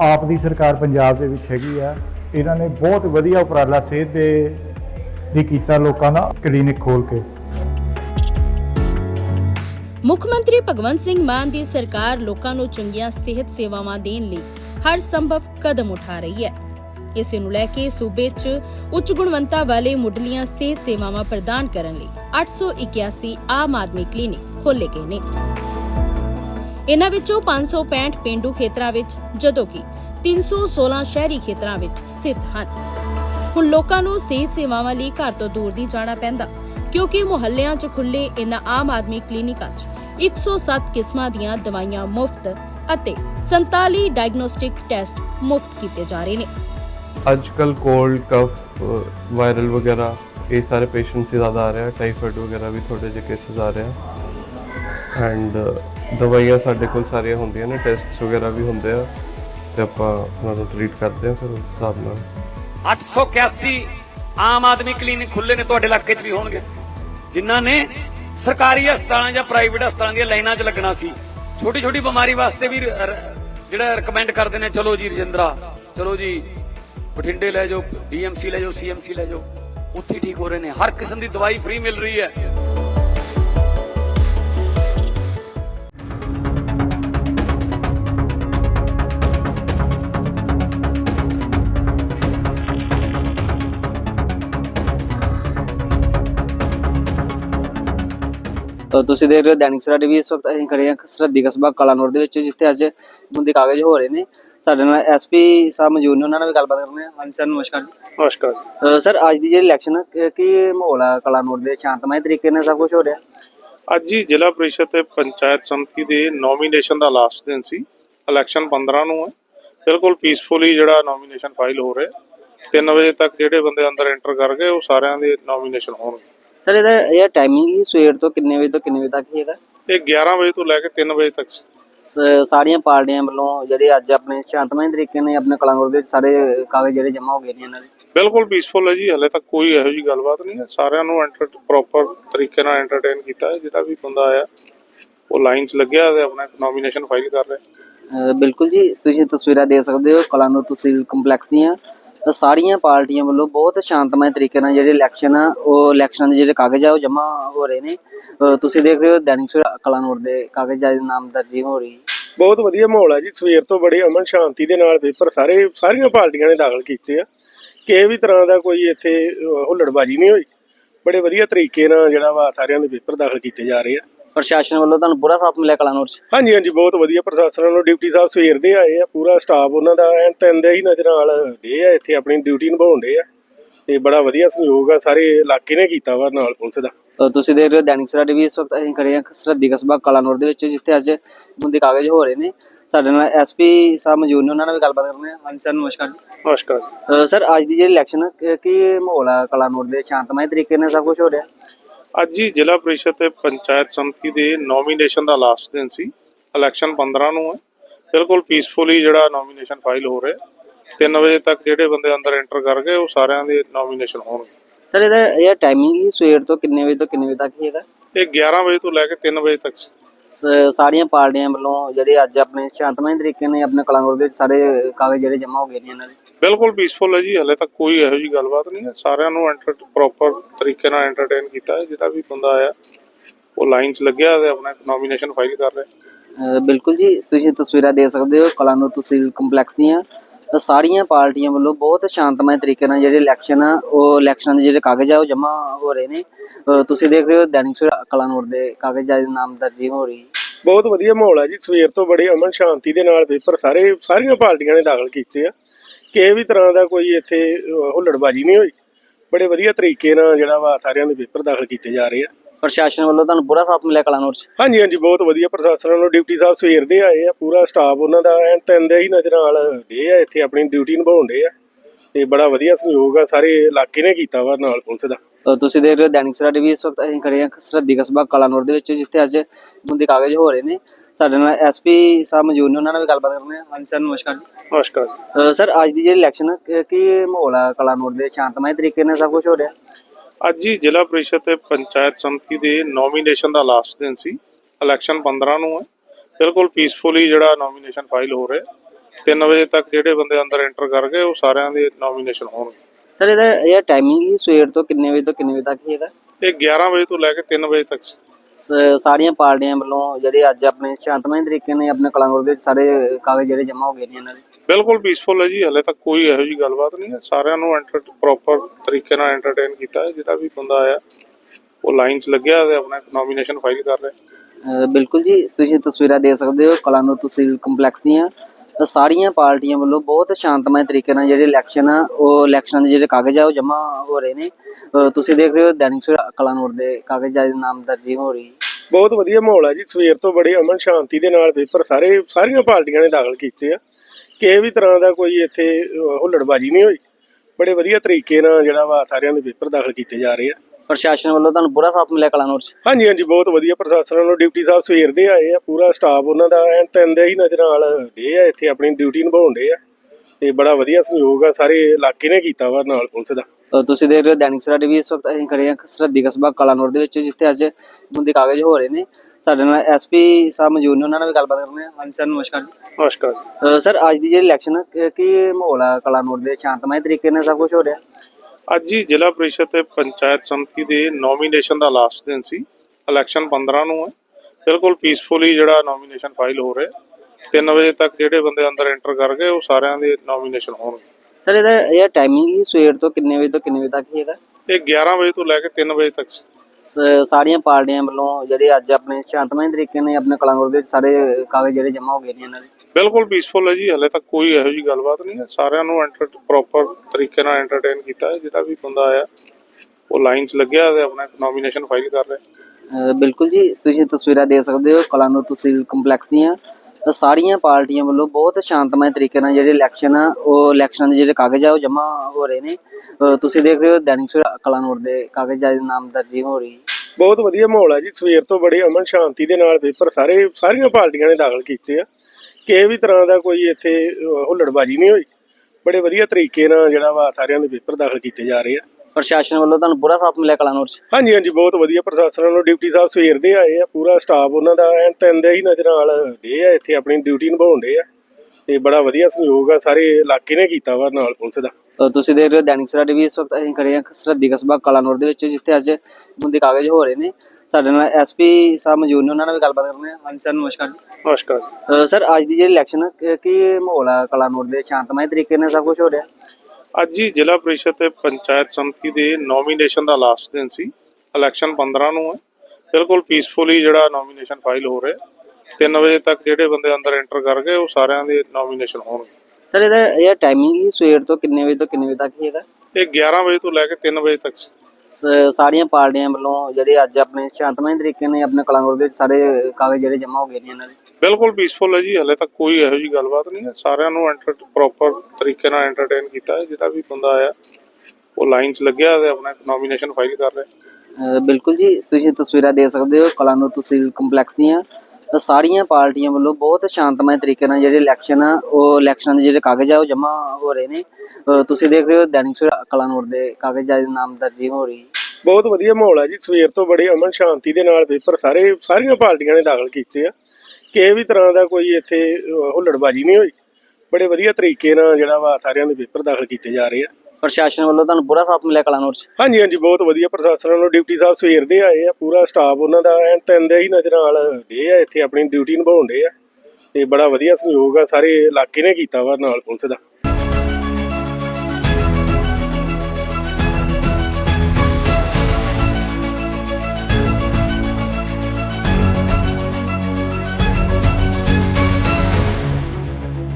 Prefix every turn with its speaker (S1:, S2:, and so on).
S1: ਆਪ ਦੀ ਸਰਕਾਰ ਪੰਜਾਬ ਦੇ ਵਿੱਚ ਹੈਗੀ ਆ। ਇਹਨਾਂ ਨੇ ਬਹੁਤ ਵਧੀਆ ਉਪਰਾਲਾ ਸਿਹਤ ਦੇ ਲਈ ਕੀਤਾ ਲੋਕਾਂ ਦਾ ਕਲੀਨਿਕ ਖੋਲ ਕੇ।
S2: ਮੁੱਖ ਮੰਤਰੀ ਭਗਵੰਤ ਸਿੰਘ ਮਾਨ ਦੀ ਸਰਕਾਰ ਲੋਕਾਂ ਨੂੰ ਚੰਗੀਆਂ ਸਿਹਤ ਸੇਵਾਵਾਂ ਦੇਣ ਲਈ ਹਰ ਸੰਭਵ ਕਦਮ ਉਠਾ ਰਹੀ ਹੈ। ਇਸੇ ਨੂੰ ਲੈ ਕੇ ਸੂਬੇ 'ਚ ਉੱਚ ਗੁਣਵੰਤਾ ਵਾਲੇ ਮੁੱਢਲੀਆਂ ਸਿਹਤ ਸੇਵਾਵਾਂ ਪ੍ਰਦਾਨ ਕਰਨ ਲਈ 881 ਆਮ ਆਦਮੀ ਕਲੀਨਿਕ ਖੋਲ੍ਹੇ ਗਏ ਨੇ। ਇਹਨਾਂ ਵਿੱਚੋਂ 565 ਪਿੰਡੂ ਖੇਤਰਾਂ ਵਿੱਚ, ਜਦੋਂ ਕਿ 316 ਸ਼ਹਿਰੀ ਖੇਤਰਾਂ ਵਿੱਚ ਸਥਿਤ ਹਨ। ਹੁਣ ਲੋਕਾਂ ਨੂੰ ਸਿਹਤ ਸੇਵਾਵਾਂ ਲਈ ਘਰ ਤੋਂ ਦੂਰ ਨਹੀਂ ਜਾਣਾ ਪੈਂਦਾ, ਕਿਉਂਕਿ ਮੁਹੱਲਿਆਂ 'ਚ ਖੁੱਲੇ ਇਨ੍ਹਾਂ ਆਮ ਆਦਮੀ ਕਲੀਨਿਕਾਂ 'ਚ 107 ਕਿਸਮਾਂ ਦੀਆਂ ਦਵਾਈਆਂ ਮੁਫਤ ਅਤੇ 47 ਡਾਇਗਨੋਸਟਿਕ ਟੈਸਟ ਮੁਫਤ ਕੀਤੇ ਜਾ ਰਹੇ ਨੇ।
S3: ਅੱਜ ਕੱਲ ਕੋਲਡ, ਕਫ, ਵਾਇਰਲ ਵਗੈਰਾ, ਇਹ ਸਾਰੇ ਪੇਸ਼ੈਂਟਸ ਜ਼ਿਆਦਾ ਆ ਰਹੇ ਆ ਟਾਈਫਾਇਡ ਵਗੈਰਾ ਵੀ ਥੋੜੇ ਜਿਹੇ ਕੇਸਿਸ ਆ ਰਹੇ ਆ। ਐਂਡ ਦਵਾਈਆਂ ਸਾਡੇ ਕੋਲ ਸਾਰੀਆਂ ਹੁੰਦੀਆਂ ਨੇ ਟੈਸਟਸ ਵਗੈਰਾ ਵੀ ਹੁੰਦੇ ਆ, ਤੇ ਆਪਾਂ ਉਹਨਾਂ ਨੂੰ ਟ੍ਰੀਟ ਕਰਦੇ ਆ ਫਿਰ ਉਸ ਹਿਸਾਬ ਨਾਲ।
S4: 881 ਆਮ ਆਦਮੀ ਕਲੀਨਿਕ ਖੁੱਲੇ ਨੇ, ਤੁਹਾਡੇ ਇਲਾਕੇ 'ਚ ਵੀ ਹੋਣਗੇ। ਜਿਨ੍ਹਾਂ ਨੇ ਸਰਕਾਰੀ ਹਸਪਤਾਲਾਂ ਜਾਂ ਪ੍ਰਾਈਵੇਟ ਹਸਪਤਾਲਾਂ ਦੀਆਂ ਲਾਈਨਾਂ 'ਚ ਲੱਗਣਾ ਸੀ। ਛੋਟੀ ਛੋਟੀ ਬਿਮਾਰੀ ਵਾਸਤੇ ਵੀ ਜਿਹੜਾ ਰეკਮੈਂਡ ਕਰਦੇ ਨੇ, ਚਲੋ ਜੀ ਰਜਿੰਦਰਾ, ਚਲੋ ਜੀ ਬਠਿੰਡੇ ਲੈ ਜਾਓ ਡੀਐਮਸੀ ਲੈ ਜਾਓ ਸੀਐਮਸੀ ਲੈ ਜਾਓ, ਉੱਥੇ ਹੀ ਠੀਕ ਹੋ ਰਹੇ ਨੇ। ਹਰ ਕਿਸਮ ਦੀ ਦਵਾਈ ਫ੍ਰੀ ਮਿਲ ਰਹੀ ਹੈ।
S5: ਤਾਂ ਤੁਸੀਂ ਦੇਖ ਰਹੇ ਹੋ ਦੈਨਿਕ ਸਵੇਰਾ ਟੀਵੀ ਇਸ ਵਕਤ ਅਸੀਂ ਖੜੇ ਹਾਂ ਸਰਹੱਦੀ ਕਸਬਾ ਕਲਾਨੌਰ ਦੇ ਵਿੱਚ ਜਿੱਥੇ ਅੱਜ ਬੰਦੀ ਕਾਗਜ਼ ਹੋ ਰਹੇ ਨੇ। ਸਾਡੇ ਨਾਲ ਐਸਪੀ ਸਾਹਿਬ ਮੌਜੂਦ ਨੇ ਉਹਨਾਂ ਨਾਲ ਵੀ ਗੱਲਬਾਤ ਕਰਨੀ ਹੈ। ਹਾਂਜੀ ਸਰ ਨਮਸਕਾਰ ਜੀ।
S6: ਨਮਸਕਾਰ
S5: ਸਰ ਅੱਜ ਦੀ ਜਿਹੜੀ ਇਲੈਕਸ਼ਨ ਹੈ ਕੀ ਮਾਹੌਲ ਹੈ ਕਲਾਨੌਰ ਦੇ? ਸ਼ਾਂਤਮਈ ਤਰੀਕੇ ਨਾਲ ਸਭ ਕੁਝ ਹੋ ਰਿਹਾ?
S6: ਅੱਜ ਹੀ ਜ਼ਿਲ੍ਹਾ ਪ੍ਰੀਸ਼ਦ ਤੇ ਪੰਚਾਇਤ ਸਮਿਤੀ ਦੇ ਨੋਮੀਨੇਸ਼ਨ ਦਾ ਲਾਸਟ ਦਿਨ ਸੀ। ਇਲੈਕਸ਼ਨ 15 ਨੂੰ ਹੈ ਬਿਲਕੁਲ ਪੀਸਫੁਲੀ ਜਿਹੜਾ ਨੋਮੀਨੇਸ਼ਨ ਫਾਈਲ ਹੋ ਰਿਹਾ। 3 ਵਜੇ ਤੱਕ ਜਿਹੜੇ ਬੰਦੇ ਅੰਦਰ ਐਂਟਰ ਕਰ ਗਏ ਉਹ ਸਾਰਿਆਂ ਦੇ ਨੋਮੀਨੇਸ਼ਨ ਹੋਣਗੇ।
S5: ਸਰ ਇਹਦਾ ਇਹ ਟਾਈਮਿੰਗ ਹੀ ਸਵੇਰ ਤੋਂ ਕਿੰਨੇ ਵਜੇ ਤੋਂ ਕਿੰਨੇ ਵਜੇ ਤੱਕ ਹੈਗਾ
S6: ਇਹ 11 ਵਜੇ ਤੋਂ ਲੈ ਕੇ 3 ਵਜੇ ਤੱਕ ਸੀ।
S5: ਸਾਰੀਆਂ ਪਾਰਟੀਆਂ ਵੱਲੋਂ ਜਿਹੜੇ ਅੱਜ ਆਪਣੇ ਸ਼ਾਂਤਮਈ ਤਰੀਕੇ ਨਾਲ ਆਪਣੇ ਕਲਾਨੌਰ ਦੇ ਵਿੱਚ ਸਾਰੇ ਕਾਗਜ਼ ਜਿਹੜੇ ਜਮ੍ਹਾਂ ਹੋ ਗਏ ਨੇ ਇਹਨਾਂ ਦੇ।
S6: ਬਿਲਕੁਲ ਪੀਸਫੁਲ ਹੈ ਜੀ ਹਲੇ ਤੱਕ ਕੋਈ ਇਹੋ ਜੀ ਗੱਲਬਾਤ ਨਹੀਂ ਹੈ। ਸਾਰਿਆਂ ਨੂੰ ਐਂਟਰ ਪ੍ਰੋਪਰ ਤਰੀਕੇ ਨਾਲ ਐਂਟਰਟੇਨ ਕੀਤਾ ਹੈ ਜਿਹੜਾ ਵੀ ਬੰਦਾ ਆਇਆ ਉਹ ਲਾਈਨ 'ਚ ਲੱਗਿਆ ਤੇ ਆਪਣਾ ਨੋਮੀਨੇਸ਼ਨ ਫਾਈਲ ਕਰ ਰਿਹਾ
S5: ਬਿਲਕੁਲ ਜੀ ਤੁਸੀਂ ਤਸਵੀਰਾਂ ਦੇਖ ਸਕਦੇ ਹੋ ਕਲਾਨੌਰ ਤਹਿਸੀਲ ਕੰਪਲੈਕਸ ਦੀਆਂ। ਸਾਰੀਆਂ ਪਾਰਟੀਆਂ ਵੱਲੋਂ ਬਹੁਤ ਸ਼ਾਂਤਮਈ ਤਰੀਕੇ ਨਾਲ ਜਿਹੜੇ ਇਲੈਕਸ਼ਨ ਆ, ਉਹ ਇਲੈਕਸ਼ਨ ਦੇ ਜਿਹੜੇ ਕਾਗਜ਼ ਆ, ਉਹ ਜਮ੍ਹਾਂ ਹੋ ਰਹੇ ਨੇ। ਤੁਸੀਂ ਦੇਖ ਰਹੇ ਹੋ ਦੈਨਿਕ ਸਵੇਰਾ ਕਲਾਨੌਰ ਦੇ ਕਾਗਜ਼ ਆ ਨਾਮਦਰਜੀ ਹੋ ਰਹੀ।
S7: ਬਹੁਤ ਵਧੀਆ ਮਾਹੌਲ ਹੈ ਜੀ, ਸਵੇਰ ਤੋਂ ਬੜੇ ਅਮਨ ਸ਼ਾਂਤੀ ਦੇ ਨਾਲ ਪੇਪਰ ਸਾਰੇ, ਸਾਰੀਆਂ ਪਾਰਟੀਆਂ ਨੇ ਦਾਖਲ ਕੀਤੇ ਆ। ਕਿਸੇ ਵੀ ਤਰ੍ਹਾਂ ਦਾ ਕੋਈ ਇੱਥੇ ਹੁੱਲੜਬਾਜੀ ਨਹੀਂ ਹੋਈ। ਬੜੇ ਵਧੀਆ ਤਰੀਕੇ ਨਾਲ ਜਿਹੜਾ ਵਾ ਸਾਰਿਆਂ ਦੇ ਪੇਪਰ ਦਾਖਲ ਕੀਤੇ ਜਾ ਰਹੇ ਆ।
S5: ਪ੍ਰਸ਼ਾਸਨ ਵੱਲੋਂ ਤੁਹਾਨੂੰ ਪੂਰਾ ਸਾਥ ਮਿਲਿਆ ਕਲਾਨੌਰ 'ਚ?
S7: ਹਾਂਜੀ ਹਾਂਜੀ ਬਹੁਤ ਵਧੀਆ। ਪ੍ਰਸ਼ਾਸਨ ਵੱਲੋਂ ਡਿਊਟੀ ਸਾਹਿਬ ਸਵੇਰ ਦੇ ਆਏ ਆ ਪੂਰਾ ਸਟਾਫ ਉਹਨਾਂ ਦਾ ਐਨ ਤਿੰਨ ਦੇ ਹੀ ਨਜ਼ਰ ਨਾਲ ਡੇ ਆ ਇੱਥੇ ਆਪਣੀ ਡਿਊਟੀ ਨਿਭਾਉਣ ਡੇ ਆ। ਤੇ ਬੜਾ ਵਧੀਆ ਸਹਿਯੋਗ ਆ ਸਾਰੇ ਇਲਾਕੇ ਨੇ ਕੀਤਾ ਵਾ ਨਾਲ ਪੁਲਿਸ ਦਾ।
S5: ਤਾਂ ਤੁਸੀਂ ਦੇਖ ਰਹੇ ਹੋ ਦੈਨਿਕ ਸਵੇਰਾ ਟੀਵੀ ਇਸ ਵਕਤ ਅਸੀਂ ਖੜੇ ਹਾਂ ਸਰਹੱਦੀ ਕਸਬਾ ਕਲਾਨੌਰ ਦੇ ਵਿੱਚ ਜਿੱਥੇ ਅੱਜ ਬੰਦੀ ਕਾਗਜ਼ ਹੋ ਰਹੇ ਨੇ। ਸਾਡੇ ਨਾਲ ਐਸਪੀ ਸਾਹਿਬ ਮੌਜੂਦ ਨੇ ਉਹਨਾਂ ਨਾਲ ਵੀ ਗੱਲਬਾਤ ਕਰਨੀ ਹੈ ਹਾਂਜੀ ਸਰ ਨਮਸਕਾਰ ਜੀ।
S6: ਨਮਸਕਾਰ।
S5: ਸਰ ਅੱਜ ਦੀ ਜਿਹੜੀ ਇਲੈਕਸ਼ਨ ਕੀ ਮਾਹੌਲ ਹੈ ਕਲਾਨੌਰ ਦੇ ਸ਼ਾਂਤਮਈ ਤਰੀਕੇ ਨਾਲ ਸਭ ਕੁਝ ਹੋ ਰਿਹਾ?
S6: ਅੱਜ ਹੀ ਜ਼ਿਲ੍ਹਾ ਪ੍ਰੀਸ਼ਦ ਤੇ ਪੰਚਾਇਤ ਸਮਿਤੀ ਦੇ ਨੋਮੀਨੇਸ਼ਨ ਦਾ ਲਾਸਟ ਦਿਨ ਸੀ। ਇਲੈਕਸ਼ਨ 15 ਨੂੰ ਹੈ। ਬਿਲਕੁਲ ਪੀਸਫੁਲੀ ਜਿਹੜਾ ਨੋਮੀਨੇਸ਼ਨ ਫਾਈਲ ਹੋ ਰਿਹਾ। 3 ਵਜੇ ਤੱਕ ਜਿਹੜੇ ਬੰਦੇ ਅੰਦਰ ਐਂਟਰ ਕਰ ਗਏ ਉਹ ਸਾਰਿਆਂ ਦੇ ਨੋਮੀਨੇਸ਼ਨ ਹੋਣਗੇ।
S5: ਸਰ ਇਹਦਾ ਇਹ ਟਾਈਮਿੰਗ ਸਵੇਰ ਤੋਂ ਕਿੰਨੇ ਵਜੇ ਤੋਂ ਕਿੰਨੇ ਵਜੇ ਤੱਕ ਹੈਗਾ
S6: ਇਹ 11 ਵਜੇ ਤੋਂ ਲੈ ਕੇ 3 ਵਜੇ ਤੱਕ ਸੀ।
S5: ਸਾਰੀਆਂ ਪਾਰਟੀਆਂ ਵੱਲੋਂ ਜਿਹੜੇ ਅੱਜ ਆਪਣੇ ਸ਼ਾਂਤਮਈ ਤਰੀਕੇ ਨਾਲ ਆਪਣੇ ਕਲਾਨੌਰ ਦੇ ਵਿੱਚ ਸਾਰੇ ਕਾਗਜ਼ ਜਿਹੜੇ ਜਮ੍ਹਾਂ ਹੋ ਗਏ ਨੇ ਇਹਨਾਂ ਦੇ।
S6: ਬਿਲਕੁਲ ਪੀਸਫੁਲ ਹੈ ਜੀ ਹਲੇ ਤੱਕ ਕੋਈ ਇਹੋ ਜੀ ਗੱਲਬਾਤ ਨਹੀਂ ਹੈ। ਸਾਰਿਆਂ ਨੂੰ ਐਂਟਰ ਪ੍ਰੋਪਰ ਤਰੀਕੇ ਨਾਲ ਐਂਟਰਟੇਨ ਕੀਤਾ ਹੈ ਜਿਹੜਾ ਵੀ ਬੰਦਾ ਆਇਆ ਉਹ ਲਾਈਨ 'ਚ ਲੱਗਿਆ ਤੇ ਆਪਣਾ ਨੋਮੀਨੇਸ਼ਨ ਫਾਈਲ ਕਰ ਰਿਹਾ।
S5: ਬਿਲਕੁਲ ਜੀ ਤੁਸੀਂ ਤਸਵੀਰਾਂ ਦੇਖ ਸਕਦੇ ਹੋ ਕਲਾਨੌਰ ਤਹਿਸੀਲ ਕੰਪਲੈਕਸ ਦੀਆਂ। ਸਾਰੀਆਂ ਪਾਰਟੀਆਂ ਵੱਲੋਂ ਬਹੁਤ ਸ਼ਾਂਤਮਈ ਤਰੀਕੇ ਨਾਲ ਜਿਹੜੇ ਇਲੈਕਸ਼ਨ ਆ, ਉਹ ਇਲੈਕਸ਼ਨ ਦੇ ਜਿਹੜੇ ਕਾਗਜ਼ ਆ, ਉਹ ਜਮ੍ਹਾਂ ਹੋ ਰਹੇ ਨੇ। ਤੁਸੀਂ ਦੇਖ ਰਹੇ ਹੋ ਦੈਨਿਕ ਸਵੇਰਾ ਕਲਾਨੌਰ ਦੇ ਕਾਗਜ਼ ਆ ਨਾਮਦਰਜੀ ਹੋ ਰਹੀ।
S7: ਬਹੁਤ ਵਧੀਆ ਮਾਹੌਲ ਆ ਜੀ। ਸਵੇਰ ਤੋਂ ਬੜੇ ਅਮਨ ਸ਼ਾਂਤੀ ਦੇ ਨਾਲ ਪੇਪਰ ਸਾਰੇ, ਸਾਰੀਆਂ ਪਾਰਟੀਆਂ ਨੇ ਦਾਖਲ ਕੀਤੇ ਆ। ਕਿਸੇ ਵੀ ਤਰ੍ਹਾਂ ਦਾ ਕੋਈ ਇੱਥੇ ਹੁੱਲੜਬਾਜੀ ਨਹੀਂ ਹੋਈ। ਬੜੇ ਵਧੀਆ ਤਰੀਕੇ ਨਾਲ ਜਿਹੜਾ ਵਾ ਸਾਰਿਆਂ ਦੇ ਪੇਪਰ ਦਾਖਲ ਕੀਤੇ ਜਾ ਰਹੇ ਆ।
S5: ਪ੍ਰਸ਼ਾਸਨ ਵੱਲੋਂ ਤੁਹਾਨੂੰ ਪੂਰਾ ਸਾਥ ਮਿਲਿਆ ਕਲਾਨੌਰ 'ਚ?
S7: ਹਾਂਜੀ ਹਾਂਜੀ ਬਹੁਤ ਵਧੀਆ। ਪ੍ਰਸ਼ਾਸਨ ਵੱਲੋਂ ਡਿਊਟੀ ਸਾਹਿਬ ਸਵੇਰ ਦੇ ਆਏ ਆ। ਪੂਰਾ ਸਟਾਫ ਉਹਨਾਂ ਦਾ ਐਨ ਤਿੰਨ ਦੇ ਹੀ ਨਜ਼ਰ ਨਾਲ ਡੇ ਆ। ਇੱਥੇ ਆਪਣੀ ਡਿਊਟੀ ਨਿਭਾਉਣ ਡੇ ਆ। ਤੇ ਬੜਾ ਵਧੀਆ ਸਹਿਯੋਗ ਆ। ਸਾਰੇ ਇਲਾਕੇ ਨੇ ਕੀਤਾ ਵਾ ਨਾਲ ਪੁਲਿਸ ਦਾ।
S5: ਤਾਂ ਤੁਸੀਂ ਦੇਖ ਰਹੇ ਹੋ ਦੈਨਿਕ ਸਵੇਰਾ ਟੀਵੀ ਇਸ ਵਕਤ ਅਸੀਂ ਖੜੇ ਹਾਂ ਸਰਹੱਦੀ ਕਸਬਾ ਕਲਾਨੌਰ ਦੇ ਵਿੱਚ ਜਿੱਥੇ ਅੱਜ ਬੰਦੀ ਕਾਗਜ਼ ਹੋ ਰਹੇ ਨੇ। ਸਾਡੇ ਨਾਲ ਐਸਪੀ ਸਾਹਿਬ ਮੌਜੂਦ ਨੇ ਉਹਨਾਂ ਨਾਲ ਵੀ ਗੱਲਬਾਤ ਕਰਨੀ ਹੈ ਹਾਂਜੀ ਸਰ ਨਮਸਕਾਰ ਜੀ।
S6: ਨਮਸਕਾਰ।
S5: ਸਰ ਅੱਜ ਦੀ ਜਿਹੜੀ ਇਲੈਕਸ਼ਨ ਕੀ ਮਾਹੌਲ ਹੈ ਕਲਾਨੌਰ ਦੇ? ਸ਼ਾਂਤਮਈ ਤਰੀਕੇ ਨਾਲ ਸਭ ਕੁਝ ਹੋ ਰਿਹਾ?
S6: ਅੱਜ ਹੀ ਜ਼ਿਲ੍ਹਾ ਪ੍ਰੀਸ਼ਦ ਤੇ ਪੰਚਾਇਤ ਸਮਿਤੀ ਦੇ ਨੋਮੀਨੇਸ਼ਨ ਦਾ ਲਾਸਟ ਦਿਨ ਸੀ। ਇਲੈਕਸ਼ਨ 15 ਨੂੰ ਹੈ। ਬਿਲਕੁਲ ਪੀਸਫੁਲੀ ਜਿਹੜਾ ਨੋਮੀਨੇਸ਼ਨ ਫਾਈਲ ਹੋ ਰਿਹਾ 3 ਵਜੇ ਤੱਕ ਜਿਹੜੇ ਬੰਦੇ ਅੰਦਰ ਐਂਟਰ ਕਰ ਗਏ ਉਹ ਸਾਰਿਆਂ ਦੇ ਨੋਮੀਨੇਸ਼ਨ ਹੋਣਗੇ।
S5: ਸਰ ਇਹਦਾ ਇਹ ਟਾਈਮਿੰਗ ਹੀ ਸਵੇਰ ਤੋਂ ਕਿੰਨੇ ਵਜੇ ਤੋਂ ਕਿੰਨੇ ਵਜੇ ਤੱਕ ਹੀ ਹੈਗਾ
S6: ਇਹ 11 ਵਜੇ ਤੋਂ ਲੈ ਕੇ 3 ਵਜੇ ਤੱਕ
S5: ਸਾਰੀਆਂ ਪਾਰਟੀਆਂ ਵੱਲੋਂ ਜਿਹੜੇ ਅੱਜ ਆਪਣੇ ਸ਼ਾਂਤਮਈ ਤਰੀਕੇ ਨਾਲ ਆਪਣੇ ਕਲਾਨੌਰ ਦੇ ਸਾਰੇ ਕਾਗਜ਼ ਜਿਹੜੇ ਜਮ੍ਹਾਂ ਹੋ ਗਏ ਨੇ ਇਹਨਾਂ ਦੇ।
S6: ਬਿਲਕੁਲ ਪੀਸਫੁਲ ਹੈ ਜੀ ਹਲੇ ਤੱਕ ਕੋਈ ਇਹੋ ਜੀ ਗੱਲਬਾਤ ਨਹੀਂ ਹੈ। ਸਾਰਿਆਂ ਨੂੰ ਐਂਟਰ ਪ੍ਰੋਪਰ ਤਰੀਕੇ ਨਾਲ ਐਂਟਰਟੇਨ ਕੀਤਾ ਹੈ ਜਿਹੜਾ ਵੀ ਬੰਦਾ ਆਇਆ ਉਹ ਲਾਈਨ 'ਚ ਲੱਗਿਆ ਤੇ ਆਪਣਾ ਨੋਮੀਨੇਸ਼ਨ ਫਾਈਲ ਕਰ ਰਿਹਾ।
S5: ਬਿਲਕੁਲ ਜੀ ਤੁਸੀਂ ਤਸਵੀਰਾਂ ਦੇ ਸਕਦੇ ਹੋ ਕਲਾਨੌਰ ਤਹਿਸੀਲ ਕੰਪਲੈਕਸ ਦੀਆਂ। ਸਾਰੀਆਂ ਪਾਰਟੀਆਂ ਵੱਲੋਂ ਬਹੁਤ ਸ਼ਾਂਤਮਈ ਤਰੀਕੇ ਨਾਲ ਜਿਹੜੇ ਇਲੈਕਸ਼ਨ ਆ ਉਹ ਇਲੈਕਸ਼ਨਾਂ ਦੇ ਜਿਹੜੇ ਕਾਗਜ਼ ਆ ਉਹ ਜਮ੍ਹਾਂ ਹੋ ਰਹੇ ਨੇ। ਤੁਸੀਂ ਦੇਖ ਰਹੇ ਹੋ ਦੈਨਿਕ ਸਵੇਰਾ ਕਲਾਨੌਰ ਦੇ ਕਾਗਜ਼ਾਂ ਦੇ ਨਾਮਦਰਜੀ ਹੋ ਰਹੀ।
S7: ਬਹੁਤ ਵਧੀਆ ਮਾਹੌਲ ਹੈ ਜੀ ਸਵੇਰ ਤੋਂ ਬੜੇ ਅਮਨ ਸ਼ਾਂਤੀ ਦੇ ਨਾਲ ਪੇਪਰ ਸਾਰੇ ਸਾਰੀਆਂ ਪਾਰਟੀਆਂ ਨੇ ਦਾਖਲ ਕੀਤੇ ਆ। ਕਿਸੇ ਵੀ ਤਰ੍ਹਾਂ ਦਾ ਕੋਈ ਇੱਥੇ ਹੁੱਲੜਬਾਜੀ ਨਹੀਂ ਹੋਈ। ਬੜੇ ਵਧੀਆ ਤਰੀਕੇ ਨਾਲ ਜਿਹੜਾ ਵਾ ਸਾਰਿਆਂ ਦੇ ਪੇਪਰ ਦਾਖਲ ਕੀਤੇ ਜਾ ਰਹੇ ਆ।
S5: ਪ੍ਰਸ਼ਾਸਨ ਵੱਲੋਂ ਤੁਹਾਨੂੰ ਪੂਰਾ ਸਾਥ ਮਿਲਿਆ ਕਲਾਨੌਰ 'ਚ?
S7: ਹਾਂਜੀ ਹਾਂਜੀ ਬਹੁਤ ਵਧੀਆ ਪ੍ਰਸ਼ਾਸਨ ਵੱਲੋਂ ਡਿਊਟੀ ਸਾਹਿਬ ਸਵੇਰ ਦੇ ਆਏ ਆ। ਪੂਰਾ ਸਟਾਫ ਉਹਨਾਂ ਦਾ ਐਨ ਤਿੰਨ ਦੇ ਹੀ ਨਜ਼ਰ ਨਾਲ ਡੇ ਆ ਇੱਥੇ ਆਪਣੀ ਡਿਊਟੀ ਨਿਭਾਉਣ ਡੇ ਆ। ਤੇ ਬੜਾ ਵਧੀਆ ਸਹਿਯੋਗ ਆ ਸਾਰੇ ਇਲਾਕੇ ਨੇ ਕੀਤਾ ਵਾ ਨਾਲ ਪੁਲਿਸ ਦਾ।
S5: ਤੁਸੀਂ ਦੇਖ ਰਹੇ ਹੋ ਦੈਨਿਕ ਸਵੇਰਾ ਟੀਵੀ ਇਸ ਵਕਤ ਅਸੀਂ ਖੜੇ ਹਾਂ ਸਰਹੱਦੀ ਕਸਬਾ ਕਲਾਨੌਰ ਦੇ ਵਿੱਚ ਜਿੱਥੇ ਅੱਜ ਬੰਦੀ ਕਾਗਜ਼ ਹੋ ਰਹੇ ਨੇ। ਸਾਡੇ ਨਾਲ ਐਸਪੀ ਸਾਹਿਬ ਮੌਜੂਦ ਨੇ ਉਹਨਾਂ ਨਾਲ ਵੀ ਗੱਲਬਾਤ ਕਰਨੀ ਹੈ ਹਾਂਜੀ ਸਰ ਨਮਸਕਾਰ ਜੀ।
S6: ਨਮਸਕਾਰ
S5: ਅਹ ਸਰ ਅੱਜ ਦੀ ਜਿਹੜੀ ਇਲੈਕਸ਼ਨ ਕੀ ਮਾਹੌਲ ਆ ਕਲਾਨੌਰ ਦੇ? ਸ਼ਾਂਤਮਈ ਤਰੀਕੇ ਨਾਲ ਸਭ ਕੁਝ ਹੋ ਰਿਹਾ?
S6: ਅੱਜ ਹੀ ਜ਼ਿਲ੍ਹਾ ਪ੍ਰੀਸ਼ਦ ਤੇ ਪੰਚਾਇਤ ਸਮਿਤੀ ਦੇ ਨੋਮੀਨੇਸ਼ਨ ਦਾ ਲਾਸਟ ਦਿਨ ਸੀ। ਇਲੈਕਸ਼ਨ 15 ਨੂੰ ਹੈ ਬਿਲਕੁਲ ਪੀਸਫੁਲੀ ਜਿਹੜਾ ਨੋਮੀਨੇਸ਼ਨ ਫਾਈਲ ਹੋ ਰਿਹਾ 3 ਵਜੇ ਤੱਕ ਜਿਹੜੇ ਬੰਦੇ ਅੰਦਰ ਐਂਟਰ ਕਰ ਗਏ ਉਹ ਸਾਰਿਆਂ ਦੇ ਨੋਮੀਨੇਸ਼ਨ ਹੋਣਗੇ।
S5: ਸਰ ਇਹਦਾ ਇਹ ਟਾਈਮਿੰਗ ਹੀ ਸਵੇਰ ਤੋਂ ਕਿੰਨੇ ਵਜੇ ਤੋਂ ਕਿੰਨੇ ਵਜੇ ਤੱਕ ਹੀ ਹੈਗਾ
S6: ਇਹ 11 ਵਜੇ ਤੋਂ ਲੈ ਕੇ 3 ਵਜੇ ਤੱਕ ਸੀ।
S5: ਸਾਰੀਆਂ ਪਾਰਟੀਆਂ ਵੱਲੋਂ ਜਿਹੜੇ ਅੱਜ ਆਪਣੇ ਸ਼ਾਂਤਮਈ ਤਰੀਕੇ ਨਾਲ ਆਪਣੇ ਕਲਾਨੌਰ ਦੇ ਵਿੱਚ ਸਾਰੇ ਕਾਗਜ਼ ਜਿਹੜੇ ਜਮ੍ਹਾਂ ਹੋ ਗਏ ਨੇ ਇਹਨਾਂ ਦੇ।
S6: ਬਿਲਕੁਲ ਪੀਸਫੁਲ ਹੈ ਜੀ ਹਲੇ ਤੱਕ ਕੋਈ ਇਹੋ ਜੀ ਗੱਲਬਾਤ ਨਹੀਂ ਹੈ। ਸਾਰਿਆਂ ਨੂੰ ਐਂਟਰ ਪ੍ਰੋਪਰ ਤਰੀਕੇ ਨਾਲ ਐਂਟਰਟੇਨ ਕੀਤਾ ਹੈ ਜਿਹੜਾ ਵੀ ਬੰਦਾ ਆਇਆ ਉਹ ਲਾਈਨ 'ਚ ਲੱਗਿਆ ਤੇ ਆਪਣਾ ਨੋਮੀਨੇਸ਼ਨ ਫਾਈਲ ਕਰ ਰਿਹਾ
S5: ਬਿਲਕੁਲ ਜੀ ਤੁਸੀਂ ਤਸਵੀਰਾਂ ਦੇ ਸਕਦੇ ਹੋ ਕਲਾਨੌਰ ਤਹਿਸੀਲ ਕੰਪਲੈਕਸ ਦੀਆਂ। ਸਾਰੀਆਂ ਪਾਰਟੀਆਂ ਵੱਲੋਂ ਬਹੁਤ ਸ਼ਾਂਤਮਈ ਤਰੀਕੇ ਨਾਲ ਜਿਹੜੇ ਇਲੈਕਸ਼ਨ ਆ ਉਹ ਇਲੈਕਸ਼ਨਾਂ ਦੇ ਜਿਹੜੇ ਕਾਗਜ਼ ਆ ਉਹ ਜਮ੍ਹਾਂ ਹੋ ਰਹੇ ਨੇ। ਤੁਸੀਂ ਦੇਖ ਰਹੇ ਹੋ ਦੈਨਿਕ ਸਵੇਰਾ ਕਲਾਨੌਰ ਦੇ ਕਾਗਜ਼ਾਂ ਦੇ ਨਾਮਦਰਜੀ ਹੋ ਰਹੀ।
S7: ਬਹੁਤ ਵਧੀਆ ਮਾਹੌਲ ਹੈ ਜੀ ਸਵੇਰ ਤੋਂ ਬੜੇ ਅਮਨ ਸ਼ਾਂਤੀ ਦੇ ਨਾਲ ਪੇਪਰ ਸਾਰੇ ਸਾਰੀਆਂ ਪਾਰਟੀਆਂ ਨੇ ਦਾਖਲ ਕੀਤੇ ਆ। ਕਿਸੇ ਵੀ ਤਰ੍ਹਾਂ ਦਾ ਕੋਈ ਇੱਥੇ ਅਹ, ਹੁੱਲੜਬਾਜੀ ਨਹੀਂ ਹੋਈ। ਬੜੇ ਵਧੀਆ ਤਰੀਕੇ ਨਾਲ ਜਿਹੜਾ ਵਾ ਸਾਰਿਆਂ ਦੇ ਪੇਪਰ ਦਾਖਲ ਕੀਤੇ ਜਾ ਰਹੇ ਆ।
S5: ਪ੍ਰਸ਼ਾਸਨ ਵੱਲੋਂ ਤੁਹਾਨੂੰ ਪੂਰਾ ਸਾਥ ਮਿਲਿਆ ਕਲਾਨੌਰ 'ਚ?
S7: ਹਾਂਜੀ ਹਾਂਜੀ ਬਹੁਤ ਵਧੀਆ। ਪ੍ਰਸ਼ਾਸਨ ਵੱਲੋਂ ਡਿਊਟੀ ਸਾਹਿਬ ਸਵੇਰ ਦੇ ਆਏ ਆ ਪੂਰਾ ਸਟਾਫ ਉਹਨਾਂ ਦਾ ਐਨ ਤਿੰਨ ਦੇ ਹੀ ਨਜ਼ਰ ਨਾਲ ਡੇ ਆ ਇੱਥੇ ਆਪਣੀ ਡਿਊਟੀ ਨਿਭਾਉਣ ਡੇ ਆ। ਤੇ ਬੜਾ ਵਧੀਆ ਸਹਿਯੋਗ ਆ ਸਾਰੇ ਇਲਾਕੇ ਨੇ ਕੀਤਾ ਵਾ ਨਾਲ ਪੁਲਿਸ ਦਾ।
S5: ਤੁਸੀਂ ਦੇਖ ਰਹੇ ਹੋ ਦੈਨਿਕ ਸਵੇਰਾ ਟੀਵੀ ਇਸ ਵਕਤ ਅਸੀਂ ਖੜੇ ਹਾਂ ਸਰਹੱਦੀ ਕਸਬਾ ਕਲਾਨੌਰ ਦੇ ਵਿੱਚ ਜਿੱਥੇ ਅੱਜ ਬੰਦੀ ਕਾਗਜ਼ ਹੋ ਰਹੇ ਨੇ। ਸਾਡੇ ਨਾਲ ਐਸਪੀ ਸਾਹਿਬ ਮੌਜੂਦ ਨੇ ਉਹਨਾਂ ਨਾਲ ਵੀ ਗੱਲਬਾਤ ਕਰਨੀ ਹੈ ਹਾਂਜੀ ਸਰ ਨਮਸਕਾਰ ਜੀ।
S6: ਨਮਸਕਾਰ
S5: ਸਰ ਅੱਜ ਦੀ ਜਿਹੜੀ ਇਲੈਕਸ਼ਨ ਕੀ ਮਾਹੌਲ ਆ ਕਲਾਨੌਰ ਦੇ? ਸ਼ਾਂਤਮਈ ਤਰੀਕੇ ਨਾਲ ਸਭ ਕੁਝ ਹੋ ਰਿਹਾ?
S6: ਅੱਜ ਹੀ ਜ਼ਿਲ੍ਹਾ ਪ੍ਰੀਸ਼ਦ ਤੇ ਪੰਚਾਇਤ ਸਮਿਤੀ ਦੇ ਨੋਮੀਨੇਸ਼ਨ ਦਾ ਲਾਸਟ ਦਿਨ ਸੀ। ਇਲੈਕਸ਼ਨ 15 ਨੂੰ ਹੈ। ਬਿਲਕੁਲ ਪੀਸਫੁਲੀ ਜਿਹੜਾ ਨੋਮੀਨੇਸ਼ਨ ਫਾਈਲ ਹੋ ਰਿਹਾ। 3 ਵਜੇ ਤੱਕ ਜਿਹੜੇ ਬੰਦੇ ਅੰਦਰ ਐਂਟਰ ਕਰ ਗਏ ਉਹ ਸਾਰਿਆਂ ਦੇ ਨੋਮੀਨੇਸ਼ਨ ਹੋਣਗੇ।
S5: ਸਰ ਇਹਦਾ ਇਹ ਟਾਈਮਿੰਗ ਹੀ ਸਵੇਰ ਤੋਂ ਕਿੰਨੇ ਵਜੇ ਤੋਂ ਕਿੰਨੇ ਵਜੇ ਤੱਕ ਹੈਗਾ
S6: ਇਹ 11 ਵਜੇ ਤੋਂ ਲੈ ਕੇ 3 ਵਜੇ ਤੱਕ
S5: ਸਾਰੀਆਂ ਪਾਰਟੀਆਂ ਵੱਲੋਂ ਜਿਹੜੇ ਅੱਜ ਆਪਣੇ ਸ਼ਾਂਤਮਈ ਤਰੀਕੇ ਨਾਲ ਆਪਣੇ ਕਲਾਨੌਰ ਦੇ ਵਿੱਚ ਸਾਰੇ ਕਾਗਜ਼ ਜਿਹੜੇ ਜਮ੍ਹਾਂ ਹੋ ਗਏ ਨੇ ਇਹਨਾਂ ਦੇ।
S6: ਬਿਲਕੁਲ ਪੀਸਫੁਲ ਹੈ ਜੀ ਹਲੇ ਤੱਕ ਕੋਈ ਇਹੋ ਜੀ ਗੱਲਬਾਤ ਨਹੀਂ ਹੈ। ਸਾਰਿਆਂ ਨੂੰ ਐਂਟਰ ਪ੍ਰੋਪਰ ਤਰੀਕੇ ਨਾਲ ਐਂਟਰਟੇਨ ਕੀਤਾ ਹੈ ਜਿਹੜਾ ਵੀ ਬੰਦਾ ਆਇਆ ਉਹ ਲਾਈਨ 'ਚ ਲੱਗਿਆ ਤੇ ਆਪਣਾ ਨੋਮੀਨੇਸ਼ਨ ਫਾਈਲ ਕਰ ਰਿਹਾ।
S5: ਬਿਲਕੁਲ ਜੀ ਤੁਸੀਂ ਤਸਵੀਰਾਂ ਦੇ ਸਕਦੇ ਹੋ ਕਲਾਨੌਰ ਤਹਿਸੀਲ ਕੰਪਲੈਕਸ ਦੀਆਂ। ਤਾਂ ਸਾਰੀਆਂ ਪਾਰਟੀਆਂ ਵੱਲੋਂ ਬਹੁਤ ਸ਼ਾਂਤਮਈ ਤਰੀਕੇ ਨਾਲ ਜਿਹੜੇ ਇਲੈਕਸ਼ਨ ਆ ਉਹ ਇਲੈਕਸ਼ਨਾਂ ਦੇ ਜਿਹੜੇ ਕਾਗਜ਼ ਆ ਉਹ ਜਮ੍ਹਾਂ ਹੋ ਰਹੇ ਨੇ। ਤੁਸੀਂ ਦੇਖ ਰਹੇ ਹੋ ਦੈਨਿਕ ਸਵੇਰਾ ਕਲਾਨੌਰ ਦੇ ਕਾਗਜ਼ਾਂ ਦੇ ਨਾਮਦਰਜੀ ਹੋ ਰਹੀ।
S7: ਬਹੁਤ ਵਧੀਆ ਮਾਹੌਲ ਹੈ ਜੀ ਸਵੇਰ ਤੋਂ ਬੜੇ ਅਮਨ ਸ਼ਾਂਤੀ ਦੇ ਨਾਲ ਪੇਪਰ ਸਾਰੇ ਸਾਰੀਆਂ ਪਾਰਟੀਆਂ ਨੇ ਦਾਖਲ ਕੀਤੇ ਆ। ਕਿਸੇ ਵੀ ਤਰ੍ਹਾਂ ਦਾ ਕੋਈ ਇੱਥੇ ਹੁੱਲੜਬਾਜੀ ਨਹੀਂ ਹੋਈ। ਬੜੇ ਵਧੀਆ ਤਰੀਕੇ ਨਾਲ ਜਿਹੜਾ ਵਾ ਸਾਰਿਆਂ ਦੇ ਪੇਪਰ ਦਾਖਲ ਕੀਤੇ ਜਾ ਰਹੇ ਆ।
S5: ਪ੍ਰਸ਼ਾਸਨ ਵੱਲੋਂ ਤੁਹਾਨੂੰ ਪੂਰਾ ਸਾਥ ਮਿਲਿਆ ਕਲਾਨੌਰ 'ਚ
S7: ਹਾਂਜੀ ਹਾਂਜੀ ਬਹੁਤ ਵਧੀਆ। ਪ੍ਰਸ਼ਾਸਨ ਵੱਲੋਂ ਡਿਊਟੀ ਸਾਹਿਬ ਸਵੇਰ ਦੇ ਆਏ ਆ। ਪੂਰਾ ਸਟਾਫ ਉਹਨਾਂ ਦਾ ਐਨ ਤਿੰਨ ਦੇ ਹੀ ਨਜ਼ਰ ਨਾਲ ਡੇ ਆ। ਇੱਥੇ ਆਪਣੀ ਡਿਊਟੀ ਨਿਭਾਉਣ ਡੇ ਆ। ਤੇ ਬੜਾ ਵਧੀਆ ਸਹਿਯੋਗ ਆ। ਸਾਰੇ ਇਲਾਕੇ ਨੇ ਕੀਤਾ ਵਾ ਨਾਲ ਪੁਲਿਸ ਦਾ।